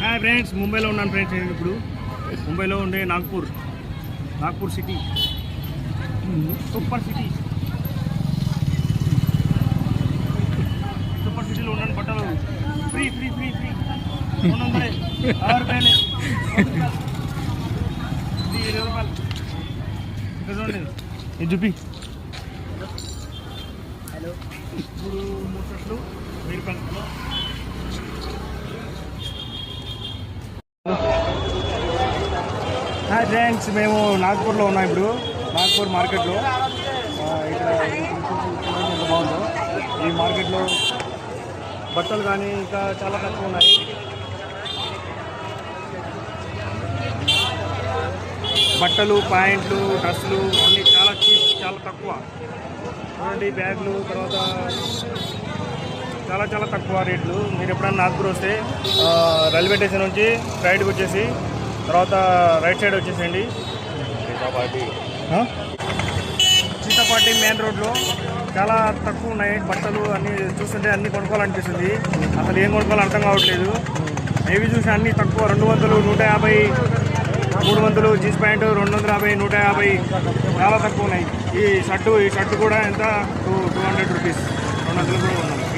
Hi friends ముంబైలో ఉన్నాను friends నేను ఇప్పుడు. ముంబైలో ఉండే Nagpur Nagpur city super city super సిటీలో ఉన్నాను బట్టలు ఫ్రీ ఫ్రీ ఫ్రీ ఫ్రీ రెండు వందలే అరవై రూపాయలే ఇది ఇరవై హలో చూపి. ఇప్పుడు మూడు హాయ్ ఫ్రెండ్స్ మేము నాగ్పూర్లో ఉన్నాం ఇప్పుడు నాగ్పూర్ మార్కెట్లో. ఇక్కడ ఎంత బాగుందో. ఈ మార్కెట్లో బట్టలు కానీ ఇంకా చాలా తక్కువ ఉన్నాయి. బట్టలు ప్యాంట్లు డ్రెస్సులు అన్నీ చాలా చీప్ చాలా తక్కువ. చూడండి బ్యాగులు తర్వాత చాలా చాలా తక్కువ రేట్లు. మీరు ఎప్పుడైనా నాగ్పూర్ వస్తే రైల్వే స్టేషన్ నుంచి రైడ్కి వచ్చేసి తర్వాత రైట్ సైడ్ వచ్చేసేయండి? సీతాపాటి. మెయిన్ రోడ్లో చాలా తక్కువ ఉన్నాయి. బట్టలు అన్నీ చూస్తుంటే అన్నీ కొనుక్కోవాలనిపిస్తుంది. అసలు ఏం కొనుక్కోవాలో అర్థం కావట్లేదు. ఏవి చూసి అన్నీ తక్కువ. రెండు వందలు నూట యాభై వందలు జీన్స్ ప్యాంటు రెండు వందల యాభై నూట యాభై చాలా తక్కువ ఉన్నాయి. ఈ షర్టు ఈ షర్టు కూడా ఎంత? Two two hundred rupees. రెండు వందలు కూడా ఉన్నాయి